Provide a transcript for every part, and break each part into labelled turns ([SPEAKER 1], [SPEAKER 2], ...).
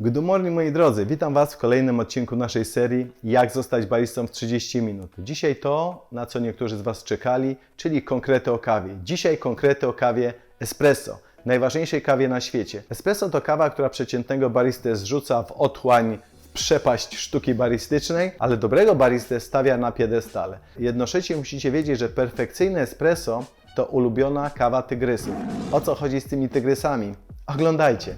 [SPEAKER 1] Good morning moi drodzy, witam Was w kolejnym odcinku naszej serii Jak zostać baristą w 30 minut. Dzisiaj to, na co niektórzy z Was czekali, czyli konkrety o kawie. Dzisiaj konkrety o kawie espresso, najważniejszej kawie na świecie. Espresso to kawa, która przeciętnego baristę zrzuca w otchłań, przepaść sztuki baristycznej, ale dobrego baristę stawia na piedestale. Jednocześnie musicie wiedzieć, że perfekcyjne espresso to ulubiona kawa tygrysów. O co chodzi z tymi tygrysami? Oglądajcie!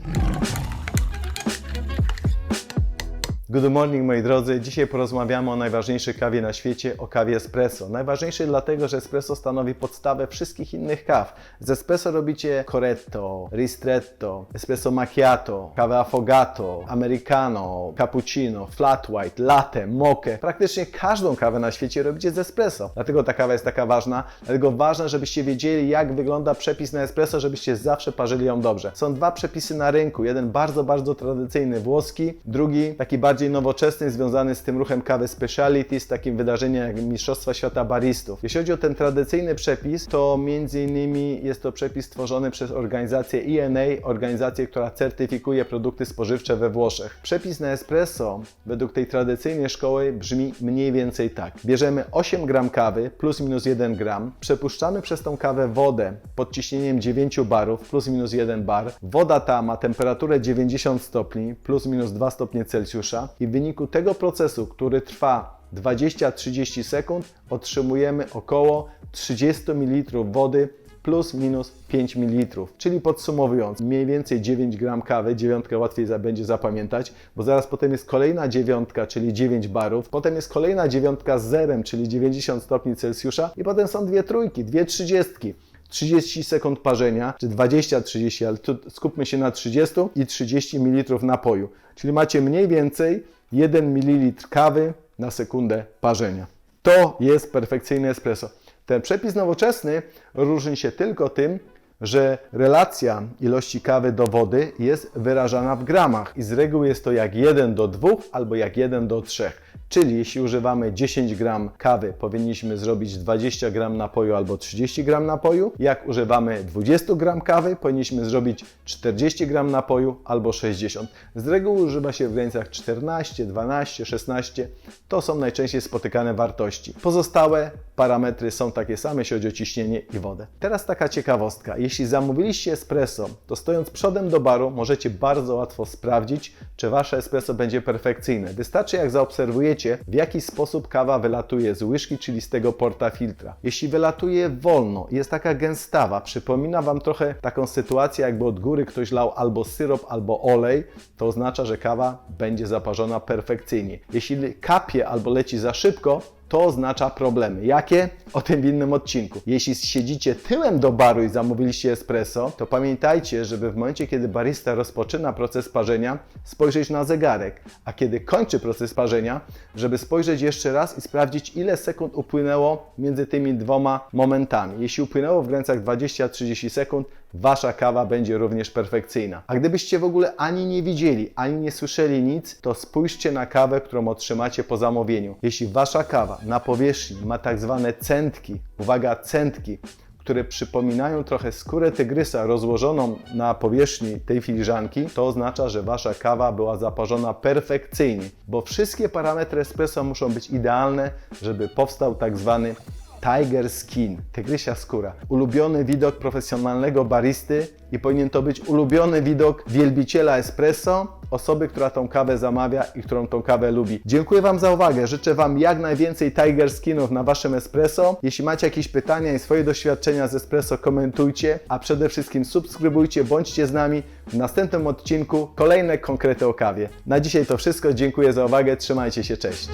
[SPEAKER 1] Good morning moi drodzy. Dzisiaj porozmawiamy o najważniejszej kawie na świecie, o kawie espresso. Najważniejszej dlatego, że espresso stanowi podstawę wszystkich innych kaw. Z espresso robicie corretto, ristretto, espresso macchiato, kawę affogato, americano, cappuccino, flat white, latte, mokę. Praktycznie każdą kawę na świecie robicie z espresso. Dlatego ta kawa jest taka ważna. Dlatego ważne, żebyście wiedzieli jak wygląda przepis na espresso, żebyście zawsze parzyli ją dobrze. Są dwa przepisy na rynku. Jeden bardzo, bardzo tradycyjny włoski, drugi taki bardziej nowoczesny, związany z tym ruchem kawy speciality, z takim wydarzeniem jak Mistrzostwa Świata Baristów. Jeśli chodzi o ten tradycyjny przepis, to między innymi jest to przepis stworzony przez organizację ENA, organizację, która certyfikuje produkty spożywcze we Włoszech. Przepis na espresso według tej tradycyjnej szkoły brzmi mniej więcej tak. Bierzemy 8 gram kawy plus minus 1 gram, przepuszczamy przez tą kawę wodę pod ciśnieniem 9 barów plus minus 1 bar. Woda ta ma temperaturę 90 stopni plus minus 2 stopnie Celsjusza i w wyniku tego procesu, który trwa 20-30 sekund, otrzymujemy około 30 ml wody plus minus 5 ml. Czyli podsumowując, mniej więcej 9 gram kawy, dziewiątkę łatwiej będzie zapamiętać, bo zaraz potem jest kolejna dziewiątka, czyli 9 barów, potem jest kolejna dziewiątka z zerem, czyli 90 stopni Celsjusza i potem są dwie trójki, dwie trzydziestki. 30 sekund parzenia, czy 20-30, ale tu skupmy się na 30 i 30 ml napoju. Czyli macie mniej więcej 1 ml kawy na sekundę parzenia. To jest perfekcyjny espresso. Ten przepis nowoczesny różni się tylko tym, że relacja ilości kawy do wody jest wyrażana w gramach i z reguły jest to jak 1 do 2 albo jak 1 do 3. Czyli jeśli używamy 10 gram kawy, powinniśmy zrobić 20 gram napoju albo 30 gram napoju. Jak używamy 20 gram kawy, powinniśmy zrobić 40 gram napoju albo 60. Z reguły używa się w granicach 14, 12, 16. To są najczęściej spotykane wartości. Pozostałe parametry są takie same, jeśli chodzi o ciśnienie i wodę. Teraz taka ciekawostka. Jeśli zamówiliście espresso, to stojąc przodem do baru możecie bardzo łatwo sprawdzić, czy wasze espresso będzie perfekcyjne. Wystarczy jak zaobserwujecie, w jaki sposób kawa wylatuje z łyżki, czyli z tego porta filtra. Jeśli wylatuje wolno, jest taka gęstawa, przypomina Wam trochę taką sytuację, jakby od góry ktoś lał albo syrop, albo olej, to oznacza, że kawa będzie zaparzona perfekcyjnie. Jeśli kapie albo leci za szybko, to oznacza problemy. Jakie? O tym w innym odcinku. Jeśli siedzicie tyłem do baru i zamówiliście espresso, to pamiętajcie, żeby w momencie, kiedy barista rozpoczyna proces parzenia, spojrzeć na zegarek, a kiedy kończy proces parzenia, żeby spojrzeć jeszcze raz i sprawdzić, ile sekund upłynęło między tymi dwoma momentami. Jeśli upłynęło w granicach 20-30 sekund, wasza kawa będzie również perfekcyjna. A gdybyście w ogóle ani nie widzieli, ani nie słyszeli nic, to spójrzcie na kawę, którą otrzymacie po zamówieniu. Jeśli wasza kawa na powierzchni. Ma tak zwane centki, uwaga, centki, które przypominają trochę skórę tygrysa rozłożoną na powierzchni tej filiżanki, to oznacza, że wasza kawa była zaparzona perfekcyjnie, bo wszystkie parametry espresso muszą być idealne, żeby powstał tak zwany Tiger Skin, tygrysia skóra. Ulubiony widok profesjonalnego baristy i powinien to być ulubiony widok wielbiciela espresso, osoby, która tą kawę zamawia i którą tą kawę lubi. Dziękuję Wam za uwagę. Życzę Wam jak najwięcej Tiger Skinów na Waszym espresso. Jeśli macie jakieś pytania i swoje doświadczenia z espresso, komentujcie, a przede wszystkim subskrybujcie, bądźcie z nami. W następnym odcinku kolejne konkrety o kawie. Na dzisiaj to wszystko. Dziękuję za uwagę. Trzymajcie się. Cześć.